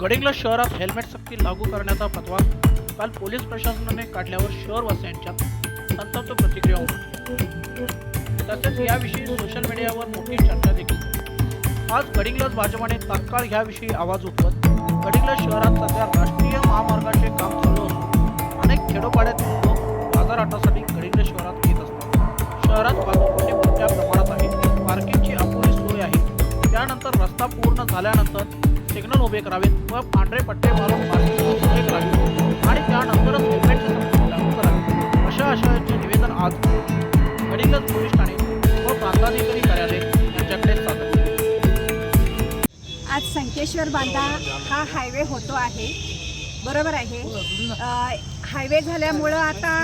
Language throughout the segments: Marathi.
गडिंग्लज शहरात हेल्मेट सक्ती लागू करण्याचा फतवा काल पोलीस प्रशासनाने काढल्यावर शहरवासियांच्यात संतप्त प्रतिक्रिया उमटली तसेच याविषयी सोशल मीडियावर मोठी चर्चा देखील आज गडिंग्लज भाजपाने तात्काळ याविषयी आवाज उठवत गडिंग्लज शहरात सध्या राष्ट्रीय महामार्गाचे काम चालू असून अनेक खेडोपाड्यातील लोक बाजारहाटासाठी गडिंग्लज शहरात येत असतात. शहरात वाहतूक मोठ्या प्रमाणात आहे. पार्किंगची अपुरी सोय आहे. त्यानंतर रस्ता पूर्ण झाल्यानंतर सिग्नल उभे करावेत व पांढरे पट्टे मारून पार्किंग सोय करावी. आणि त्यानंतरच मुवमेंट लागू करावे. अशा आशयाचे निवेदन आज गडिंग्लज पोलीस ठाणे व प्रांताधिकारी कार्यालय यांच्याकडे सादर केले आज संकेश्वर बांधा हा हायवे होतो आहे. बरोबर आहे. हायवे झाल्यामुळं आता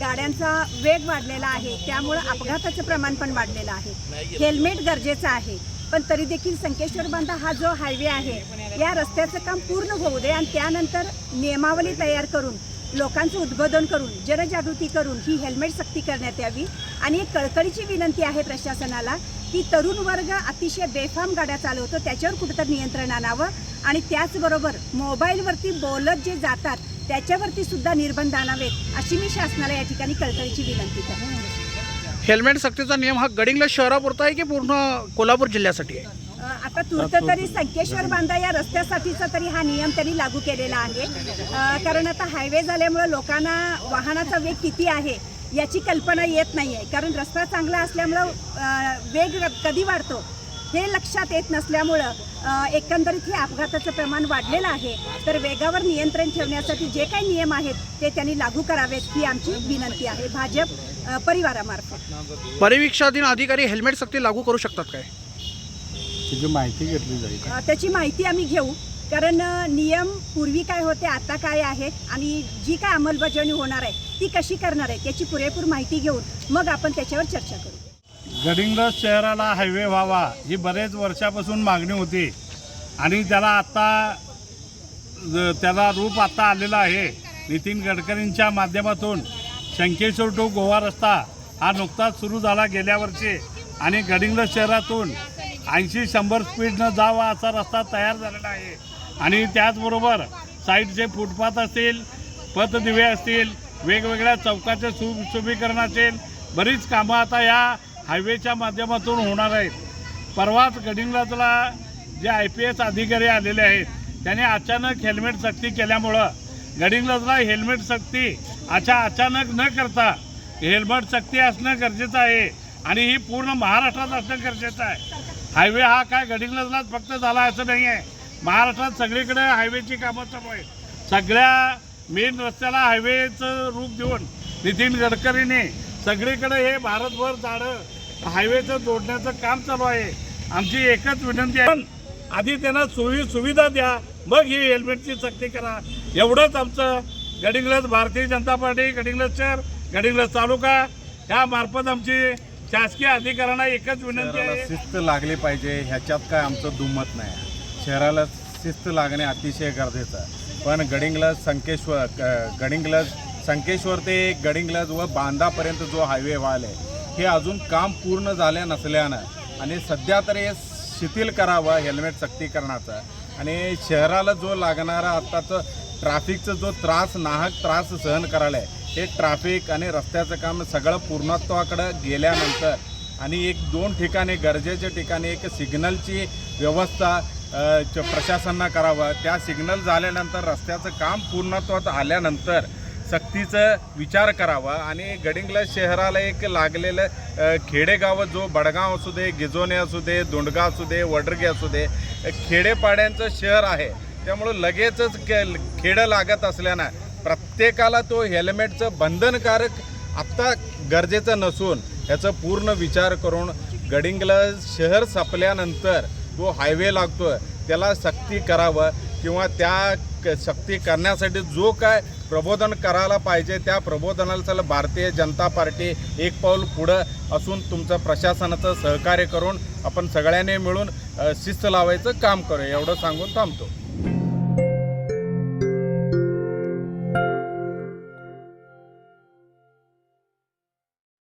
गाड्यांचा वेग वाढलेला आहे. त्यामुळं अपघाताचं प्रमाण पण वाढलेलं आहे. हेल्मेट गरजेचं आहे. पण तरी देखील संकेश्वर बांधा हा जो हायवे आहे या रस्त्याचं काम पूर्ण होऊ दे आणि त्यानंतर नियमावली तयार करून लोकांचं उद्बोधन करून जनजागृती करून ही हेल्मेट सक्ती करण्यात यावी. आणि एक कळकळीची विनंती आहे प्रशासनाला की तरुण वर्ग अतिशय बेफाम गाड्या चालवतो त्याच्यावर कुठंतरी नियंत्रण आणावं. आणि त्याचबरोबर मोबाईलवरती बोलत जे जातात त्याच्यावरती सुद्धा निर्बंध आणावेत अशी मी शासनाला या ठिकाणी कळकळीची विनंती करते. हेल्मेट सक्तीचा नियम हा गडिंग्लज शहरापुरता आहे की पूर्ण कोल्हापूर जिल्ह्यासाठी आहे? आता तूर्त तरी संकेश्वर बांधा या रस्त्यासाठीचा तरी हा नियम त्यांनी लागू केलेला आहे. कारण आता हायवे झाल्यामुळं लोकांना वाहनाचा वेग किती आहे याची कल्पना येत नाही आहे कारण रस्ता चांगला असल्यामुळं वेग कधी वाढतो? हे लक्षात येत नसल्यामुळं एकंदरीत हे अपघाताचं प्रमाण वाढलेलं आहे. तर वेगावर नियंत्रण ठेवण्यासाठी जे काही नियम आहेत ते त्यांनी लागू करावेत ही आमची विनंती आहे. भाजप परिवारामार्फत. परिवीक्षाधीन अधिकारी हेल्मेट सक्ती लागू करू शकतात काय? त्याची माहिती घेतली जाईल. त्याची माहिती आम्ही घेऊ. कारण नियम पूर्वी काय होते आता काय आहेत आणि जी काय अंमलबजावणी होणार आहे ती कशी करणार आहे त्याची पुरेपूर माहिती घेऊन मग आपण त्याच्यावर चर्चा करू. गडिंग्लज शहराला हायवे व्हावा ही बरेच वर्षापासून मागणी होती. आणि त्याला आत्ता त्याला रूप आत्ता आलेलं आहे. नितीन गडकरींच्या माध्यमातून शंकेश्वर टू गोवा रस्ता हा नुकताच सुरू झाला गेल्या वर्षी. आणि गडिंग्लज शहरातून ऐंशी शंभर स्पीडनं जावा असा रस्ता तयार झालेला आहे. आणि त्याचबरोबर साईडचे फुटपाथ असतील पथदिवे असतील वेगवेगळ्या चौकाचे सु सुशोभीकरण असेल बरीच कामं आता या हायवेच्या माध्यमातून होणार आहेत. परवाच गडिंगलाजला जे आय पी एस अधिकारी आलेले आहेत त्यांनी अचानक हेल्मेट सक्ती केल्यामुळं गडिंगलाजला हेल्मेट सक्ती अशा अचानक न करता हेल्मेट सक्ती असणं गरजेचं आहे आणि ही पूर्ण महाराष्ट्रात असणं गरजेचं आहे. हायवे हा काय गडिंगलाजलाच फक्त झाला असं नाही आहे. महाराष्ट्रात सगळीकडे हायवेची कामं चालू आहेत. सगळ्या मेन रस्त्याला हायवेचं रूप देऊन नितीन गडकरीने सगळीकडे हे भारतभर झाडं हायवेचं जोडण्याचं काम चालू आहे. आमची एकच विनंती आहे. आधी त्यांना सोयी सुविधा द्या. मग ही हेल्मेटची सक्ती करा. एवढंच आमचं गडिंग्लज भारतीय जनता पार्टी गडिंग्लज शहर गडिंग्लज तालुका ह्या मार्फत आमची शासकीय अधिकाऱ्यांना एकच विनंती आहे. शिस्त लागली पाहिजे. ह्याच्यात काय आमचं दुमत नाही. शहराला शिस्त लागणे अतिशय गरजेचं आहे. पण गडिंग्लज संकेश्वर गडिंग्लज संकेश्वर ते गडिंग्लज व बांधापर्यंत जो हायवे व्हायला आहे हे अजून काम पूर्ण झाले नसल्यानं आणि सध्या तर हे शिथिल करावं हेल्मेट सक्तीकरणाचं. आणि शहराला जो लागणारा आत्ताचं ट्रॅफिकचा जो त्रास नाहक त्रास सहन करायला आहे हे ट्रॅफिक आणि रस्त्याचं काम सगळं पूर्णत्वाकडं गेल्यानंतर आणि एक दोन ठिकाणी गरजेच्या ठिकाणी एक सिग्नलची व्यवस्था च- प्रशासनानं करावं. त्या सिग्नल झाल्यानंतर रस्त्याचं काम पूर्णत्वात आल्यानंतर सक्तीचं विचार करावा आणि गडिंग्लज शहराला एक लागलेलं खेडेगावं खेडेगाव जो बडगाव असू दे गिजोने असू दे दोंडगा असू दे वडरगे असू दे खेडेपाड्यांचं शहर आहे. त्यामुळं लगेचच के खेडं लागत असल्यानं प्रत्येकाला तो हेल्मेटचं बंधनकारक आत्ता गरजेचं नसून ह्याचा पूर्ण विचार करून गडिंग्लज शहर संपल्यानंतर जो हायवे लागतो त्याला सक्ती करावं किंवा त्या क- सक्ती करण्यासाठी जो काय प्रबोधन करायला पाहिजे. त्या प्रबोधनाला चला भारतीय जनता पार्टी एक पाऊल पुढं असून तुमचं प्रशासनाचं सहकार्य करून आपण सगळ्यांनी मिळून शिस्त लावायचं काम करूया. एवढं सांगून थांबतो.